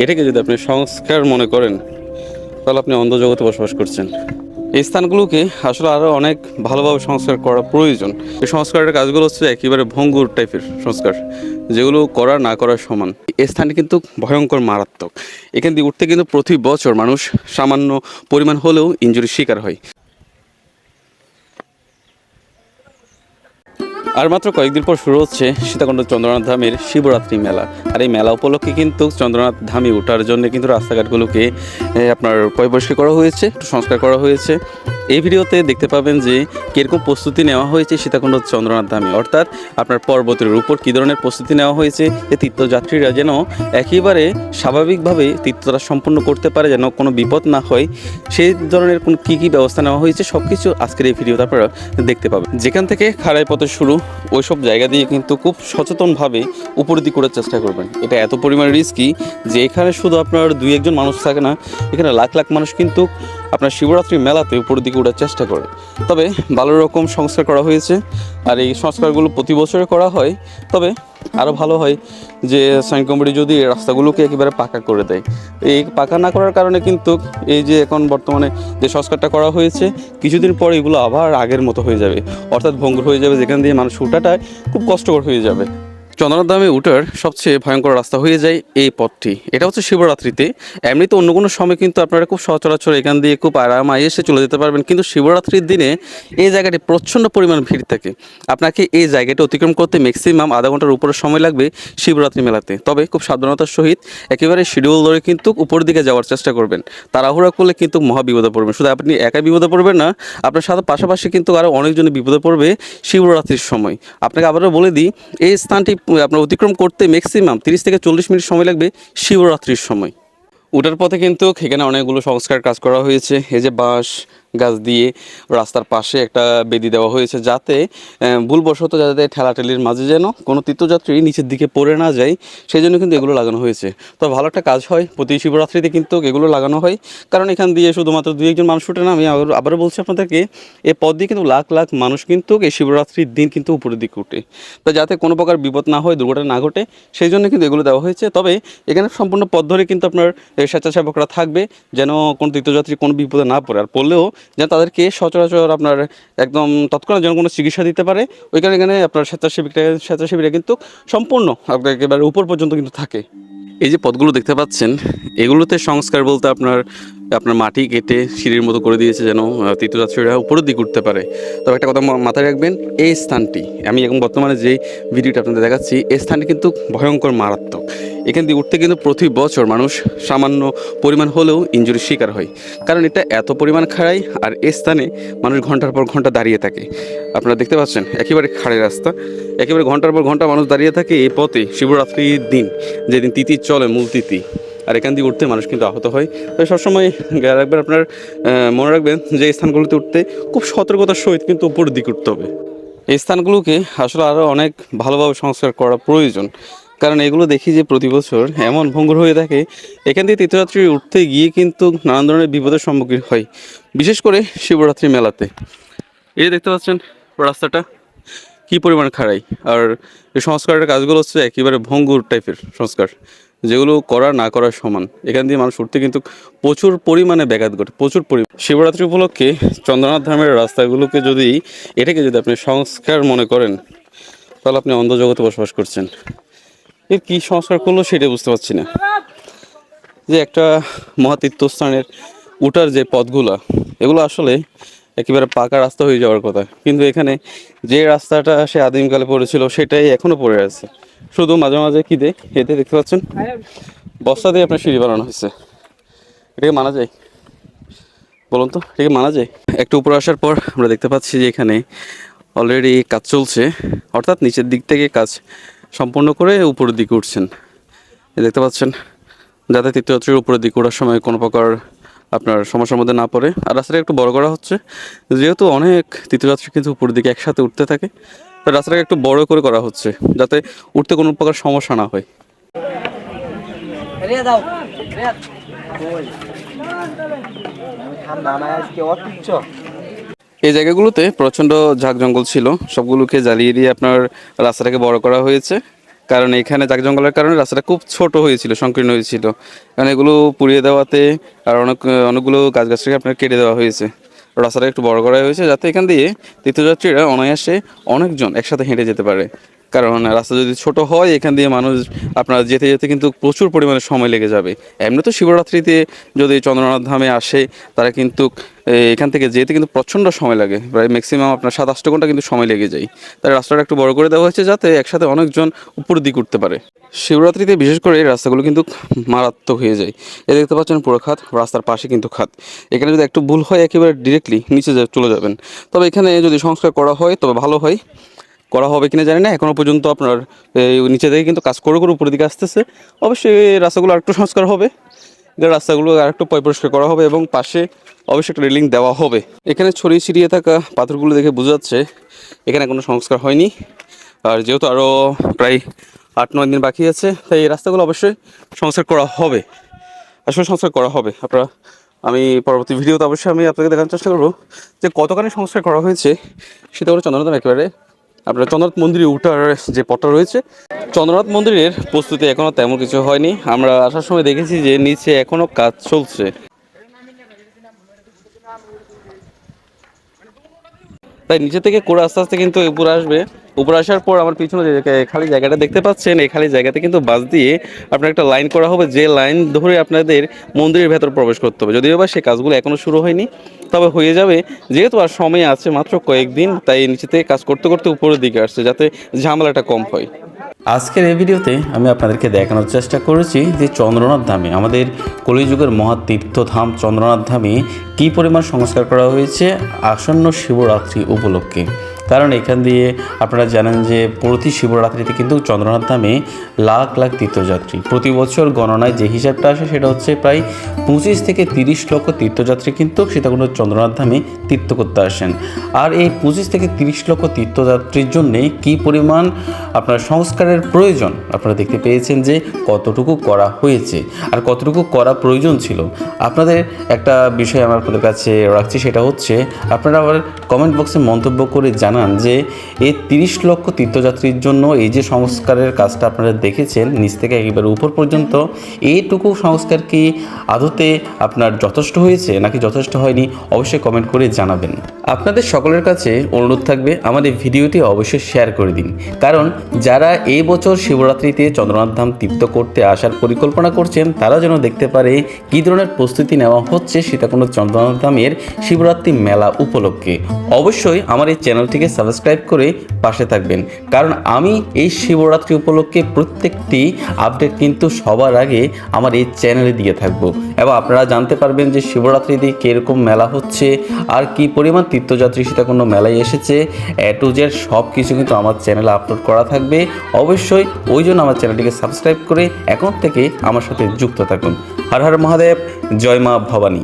এটাকে যদি আপনি সংস্কার মনে করেন, তাহলে আপনি অন্ধ জগতে বসবাস করছেন। এই স্থানগুলোকে আসলে আরও অনেক ভালোভাবে সংস্কার করা প্রয়োজন। এই সংস্কারের কাজগুলো হচ্ছে একেবারে ভঙ্গুর টাইপের সংস্কার, যেগুলো করা না করার সমান। এই স্থানটি কিন্তু ভয়ঙ্কর মারাত্মক। এখান দিয়ে উঠতে কিন্তু প্রতি বছর মানুষ সামান্য পরিমাণ হলেও ইঞ্জুরির শিকার হয়। আর মাত্র কয়েকদিন পর শুরু হচ্ছে সীতাকুণ্ড চন্দ্রনাথ ধামের শিবরাত্রি মেলা। আর এই মেলা উপলক্ষে কিন্তু চন্দ্রনাথ ধামে ওঠার জন্য কিন্তু রাস্তাঘাটগুলোকে আপনার পরিষ্কার করা হয়েছে, একটু সংস্কার করা হয়েছে। এই ভিডিওতে দেখতে পাবেন যে কীরকম প্রস্তুতি নেওয়া হয়েছে সীতাকুণ্ড চন্দ্রনাথ ধামে। অর্থাৎ আপনার পর্বতের উপর কী ধরনের প্রস্তুতি নেওয়া হয়েছে যে তীর্থযাত্রীরা যেন একেবারে স্বাভাবিকভাবে তীর্থটা সম্পূর্ণ করতে পারে, যেন কোনো বিপদ না হয়, সেই ধরনের কোন কী কী ব্যবস্থা নেওয়া হয়েছে সব কিছু আজকের এই ভিডিওতে আপনারা দেখতে পাবেন। যেখান থেকে খাড়াই পথে শুরু ওই সব জায়গা দিয়ে কিন্তু খুব সচেতনভাবে উপরিধি করার চেষ্টা করবেন। এটা এত পরিমাণ রিস্কি যে এখানে শুধু আপনার দুই একজন মানুষ থাকে না, এখানে লাখ লাখ মানুষ কিন্তু আপনার শিবরাত্রি মেলাতে উপরের দিকে ওঠার চেষ্টা করে। তবে ভালো রকম সংস্কার করা হয়েছে আর এই সংস্কারগুলো প্রতি বছরে করা হয়। তবে আরও ভালো হয় যে সাইন কোম্পানি যদি রাস্তাগুলোকে একেবারে পাকা করে দেয়। এই পাকা না করার কারণে কিন্তু এই যে এখন বর্তমানে যে সংস্কারটা করা হয়েছে, কিছুদিন পর এগুলো আবার আগের মতো হয়ে যাবে। অর্থাৎ ভঙ্গুর হয়ে যাবে, যেখান দিয়ে মানুষ উঠাটায় খুব কষ্টকর হয়ে যাবে। চন্দ্রনাথ ধামে উঠার সবচেয়ে ভয়ঙ্কর রাস্তা হয়ে যায় এই পথটি। এটা হচ্ছে শিবরাত্রিতে। এমনিতে অন্য কোনো সময় কিন্তু আপনারা খুব সচরাচর এখান দিয়ে খুব আরামায় এসে চলে যেতে পারবেন। কিন্তু শিবরাত্রির দিনে এই জায়গাটি প্রচণ্ড পরিমাণ ভিড় থাকে। আপনাকে এই জায়গাটি অতিক্রম করতে ম্যাক্সিমাম আধা ঘণ্টার উপরে সময় লাগবে শিবরাত্রি মেলাতে। তবে খুব সাবধানতার সহিত একেবারে শিডিউল ধরে কিন্তু উপর দিকে যাওয়ার চেষ্টা করবেন। তাড়াহুড়া করলে কিন্তু মহা বিপদে পড়বেন। শুধু আপনি একাই বিপদে পড়বেন না, আপনার সাথে পাশাপাশি কিন্তু আরও অনেকজনই বিপদে পড়বে শিবরাত্রির সময়। আপনাকে আবারও বলে দিই, এই স্থানটি আপনার অতিক্রম করতে ম্যাক্সিমাম তিরিশ থেকে চল্লিশ মিনিট সময় লাগবে শিবরাত্রির সময়। উঠার পথে কিন্তু এখানে অনেকগুলো সংস্কার কাজ করা হয়েছে। এই যে বাঁশ গাছ দিয়ে রাস্তার পাশে একটা বেদি দেওয়া হয়েছে যাতে ভুলবশত যাতে ঠেলাঠেলির মাঝে যেন কোনো তীর্থযাত্রী নিচের দিকে পড়ে না যায় সেই জন্য কিন্তু এগুলো লাগানো হয়েছে। তো ভালো একটা কাজ হয়, প্রতি শিবরাত্রিতে কিন্তু এগুলো লাগানো হয়। কারণ এখান দিয়ে শুধুমাত্র দুই একজন মানুষ উঠে না, আমি আবার- আবারও বলছি আপনাদেরকে এই পথ দিয়ে কিন্তু লাখ লাখ মানুষ কিন্তু এই শিবরাত্রির দিন কিন্তু উপরের দিকে উঠে। তো যাতে কোনো প্রকার বিপদ না হয়, দুর্ঘটনা না ঘটে সেই জন্য কিন্তু এগুলো দেওয়া হয়েছে। তবে এখানে সম্পূর্ণ পথ ধরে কিন্তু আপনার স্বেচ্ছাসেবকরা থাকবে, যেন কোনো তীর্থযাত্রী কোনো বিপদে না পড়ে। আর পড়লেও যেন তাদেরকে সচরাচর আপনার একদম তৎক্ষণাৎ যেন কোনো চিকিৎসা দিতে পারে। ওইখানে এখানে আপনার স্বেচ্ছাসেবিকরা স্বেচ্ছাসেবীরা কিন্তু সম্পূর্ণ আপনার একেবারে উপর পর্যন্ত কিন্তু থাকে। এই যে পদগুলো দেখতে পাচ্ছেন, এগুলোতে সংস্কার বলতে আপনার আপনার মাটি কেটে সিঁড়ির মতো করে দিয়েছে যেন তীর্থযাত্রীরা উপরের দিকে উঠতে পারে। তবে একটা কথা মাথায় রাখবেন, এই স্থানটি, আমি এখন বর্তমানে যে ভিডিওটা আপনাদের দেখাচ্ছি, এই স্থানটি কিন্তু ভয়ঙ্কর মারাত্মক। এখান দিয়ে উঠতে কিন্তু প্রতি বছর মানুষ সামান্য পরিমাণ হলেও ইঞ্জুরির শিকার হয়। কারণ এটা এত পরিমাণ খাড়াই, আর এ স্থানে মানুষ ঘণ্টার পর ঘণ্টা দাঁড়িয়ে থাকে। আপনারা দেখতে পাচ্ছেন, একেবারে খাড়াই রাস্তা। একেবারে ঘণ্টার পর ঘণ্টা মানুষ দাঁড়িয়ে থাকে এই পথে শিবরাত্রির দিন, যেদিন তিথি চলে মূল তিথি। আর এখান দিয়ে উঠতে মানুষ কিন্তু আহত হয়। তাই সবসময় রাখবেন আপনার মনে রাখবেন যে স্থানগুলোতে উঠতে খুব সতর্কতার সহিত কিন্তু উপরের দিকে উঠতে হবে। এই স্থানগুলোকে আসলে আরও অনেক ভালোভাবে সংস্কার করা প্রয়োজন। কারণ এগুলো দেখি যে প্রতি বছর এমন ভঙ্গুর হয়ে থাকে, এখান থেকে তীর্থযাত্রী উঠতে গিয়ে কিন্তু নানান ধরনের বিপদের সম্মুখীন হয়, বিশেষ করে শিবরাত্রি মেলাতে। এই দেখতে পাচ্ছেন রাস্তাটা, কি পরিমাণ খাড়াই। আর এই সংস্কারের কাজগুলো হচ্ছে একেবারে ভঙ্গুর টাইপের সংস্কার। যেগুলো করা, না করার সমান। এখান দিয়ে মানুষ উঠতে কিন্তু প্রচুর পরিমাণে ব্যাঘাত ঘটে, প্রচুর পরিমাণ শিবরাত্রি উপলক্ষে চন্দ্রনাথ ধামের রাস্তাগুলোকে যদি, এটাকে যদি আপনি সংস্কার মনে করেন, তাহলে আপনি অন্ধ জগতে বসবাস করছেন। এর কী সংস্কার করল সেটা বুঝতে পারছি না। যে একটা মহাতীর্থস্থানের উঠার যে পথগুলা, এগুলো আসলে একেবারে পাকা রাস্তা হয়ে যাওয়ার কথা। কিন্তু এখানে যে রাস্তাটা সে আদিমকালে পড়েছিল, সেটাই এখনও পড়ে আছে। শুধু মাঝে মাঝে কি দে এতে দেখতে পাচ্ছেন? বস্তা দিয়ে আপনার সিঁড়ি বানানো হয়েছে। এটাকে মানা যায়? বলুন তো, এটাকে মানা যায়? একটু উপরে আসার পর আমরা দেখতে পাচ্ছি যে এখানে অলরেডি কাজ চলছে। অর্থাৎ নিচের দিক থেকে কাজ সম্পূর্ণ করে উপরের দিকে উঠছেন। দেখতে পাচ্ছেন, যাতে তীর্থযাত্রীর উপরের দিকে ওঠার সময় কোনো প্রকার আপনার সমস্যার মধ্যে না পড়ে। আর রাস্তাটা একটু বড় করা হচ্ছে। যেহেতু অনেক তীর্থযাত্রী কিন্তু উপরের দিকে একসাথে উঠতে থাকে। রাস্তাটাকে একটু বড় করে করা হচ্ছে যাতে উঠতে কোনো প্রকার সমস্যা না হয়। এই জায়গাগুলোতে প্রচণ্ড ঝাঁক জঙ্গল ছিল সবগুলোকে জ্বালিয়ে দিয়ে আপনার রাস্তাটাকে বড় করা হয়েছে। কারণ এখানে জাগ জঙ্গলের কারণে রাস্তাটা খুব ছোট হয়েছিল সংকীর্ণ হয়েছিল। কারণ এগুলো পুড়িয়ে দেওয়াতে আর অনেক অনেকগুলো গাছ গাছটাকে আপনার কেটে দেওয়া হয়েছে। রাস্তাটা একটু বড় করা হয়েছে যাতে এখান দিয়ে তীর্থযাত্রীরা অনায়াসে অনেকজন একসাথে হেঁটে যেতে পারে। কারণ রাস্তা যদি ছোট হয়, এখান দিয়ে মানুষ আপনার যেতে যেতে কিন্তু প্রচুর পরিমাণে সময় লেগে যাবে। এমনি তো শিবরাত্রিতে যদি চন্দ্রনাথ ধামে আসে, তারা কিন্তু এখান থেকে যেতে কিন্তু প্রচণ্ড সময় লাগে। প্রায় ম্যাক্সিমাম আপনার সাত আট ঘণ্টা কিন্তু সময় লেগে যায়। তাই রাস্তাটা একটু বড় করে দেওয়া হয়েছে যাতে একসাথে অনেকজন উপর দিক উঠতে পারে। শিবরাত্রিতে বিশেষ করে এই রাস্তাগুলো কিন্তু মারাত্মক হয়ে যায়। এ দেখতে পাচ্ছেন পুরো খাত, রাস্তার পাশে কিন্তু খাত। এখানে যদি একটু ভুল হয়, একেবারে ডিরেক্টলি নিচে চলে যাবেন। তবে এখানে যদি সংস্কার করা হয়, তবে ভালো হয়। করা হবে কিনা জানি না এখনও পর্যন্ত আপনার নিচে থেকে কিন্তু কাজ করে করে উপরের দিকে আসতেছে। অবশ্যই রাস্তাগুলো আরেকটু সংস্কার হবে। রাস্তাগুলো আরেকটু পরিষ্কার করা হবে এবং পাশে অবশ্যই একটা রেলিং দেওয়া হবে। এখানে ছড়িয়ে ছিটিয়ে থাকা পাথরগুলো দেখে বোঝা যাচ্ছে, এখানে কোনো সংস্কার হয়নি। আর যেহেতু আরও প্রায় আট, নয় দিন বাকি আছে, তাই এই রাস্তাগুলো অবশ্যই সংস্কার করা হবে। আসলে সংস্কার করা হবে। আপনারা, আমি পরবর্তী ভিডিওতে অবশ্যই আমি আপনাকে দেখানোর চেষ্টা করব যে কতখানি সংস্কার করা হয়েছে, সেটা হলো চন্দ্রনাথ একেবারে আপনার চন্দ্রনাথ মন্দিরে উঠার যে পথটা রয়েছে, চন্দ্রনাথ মন্দিরের প্রস্তুতি এখনও তেমন কিছু হয়নি। আমরা আসার সময় দেখেছি যে নিচে এখনও কাজ চলছে। তাই নিচে থেকে করে আস্তে আস্তে কিন্তু উপরে আসবে। উপরে আসার পর আমার পিছনে খালি জায়গাটা দেখতে পাচ্ছেন, এই খালি জায়গাতে কিন্তু বাস দিয়ে আপনার একটা লাইন করা হবে, যে লাইন ধরে আপনাদের মন্দিরের ভেতর প্রবেশ করতে হবে। যদিও বা সেই কাজগুলো এখনও শুরু হয়নি, তবে হয়ে যাবে। যেহেতু আর সময় আছে মাত্র কয়েকদিন, তাই নিচে থেকে কাজ করতে করতে উপরের দিকে আসছে, যাতে ঝামেলাটা কম হয়। আজকের এই ভিডিওতে আমি আপনাদেরকে দেখানোর চেষ্টা করেছি যে চন্দ্রনাথ ধামে, আমাদের কলিযুগের মহাতীর্থধাম চন্দ্রনাথ ধামে কী পরিমাণ সংস্কার করা হয়েছে, আসন্ন শিবরাত্রি উপলক্ষে। কারণ এখান দিয়ে আপনারা জানেন যে প্রতি শিবরাত্রিতে কিন্তু চন্দ্রনাথ ধামে লাখ লাখ তীর্থযাত্রী। প্রতি বছর গণনায় যে হিসাবটা আসে সেটা হচ্ছে প্রায় পঁচিশ থেকে তিরিশ লক্ষ তীর্থযাত্রী কিন্তু সীতাকুণ্ড চন্দ্রনাথ ধামে তীর্থ করতে আসেন। আর এই পঁচিশ থেকে তিরিশ লক্ষ তীর্থযাত্রীর জন্যে কী পরিমাণ আপনার সংস্কারের প্রয়োজন? আপনারা দেখতে পেয়েছেন যে কতটুকু করা হয়েছে। আর কতটুকু করা প্রয়োজন ছিল? আপনাদের একটা বিষয় আমার আপনাদের কাছে রাখছি, সেটা হচ্ছে আপনারা আবার কমেন্ট বক্সে মন্তব্য করে জানান যে এই তিরিশ লক্ষ তীর্থযাত্রীর জন্য এই যে সংস্কারের কাজটা আপনারা দেখেছেন নিচ থেকে একেবারে উপর পর্যন্ত এইটুকু সংস্কার কি আদতে আপনার যথেষ্ট হয়েছে নাকি যথেষ্ট হয়নি অবশ্যই কমেন্ট করে জানাবেন। আপনাদের সকলের কাছে অনুরোধ থাকবে আমাদের ভিডিওটি অবশ্যই শেয়ার করে দিন। কারণ যারা এই বছর শিবরাত্রিতে চন্দ্রনাথ ধাম তীর্থ করতে আসার পরিকল্পনা করছেন, তারা যেন দেখতে পারে কী ধরনের প্রস্তুতি নেওয়া হচ্ছে সীতাকুণ্ড চন্দ্রনাথ ধামের শিবরাত্রি মেলা উপলক্ষে। অবশ্যই আমার এই চ্যানেলটিকে সাবস্ক্রাইব করে পাশে থাকবেন। কারণ আমি এই শিবরাত্রি উপলক্ষে প্রত্যেকটি আপডেট কিন্তু সবার আগে আমার এই চ্যানেলে দিয়ে থাকব। এবং আপনারা জানতে পারবেন যে শিবরাত্রিতে কীরকম মেলা হচ্ছে, আর কি পরিমাণ তীর্থযাত্রী সীতাকুণ্ড মেলায় এসেছে। এ টু সব কিছু কিন্তু আমার চ্যানেলে আপলোড করা থাকবে। অবশ্যই ওই জন্য আমার চ্যানেলটিকে সাবস্ক্রাইব করে এখন থেকে আমার সাথে যুক্ত থাকুন। হর হর মহাদেব, জয় মা ভবানী।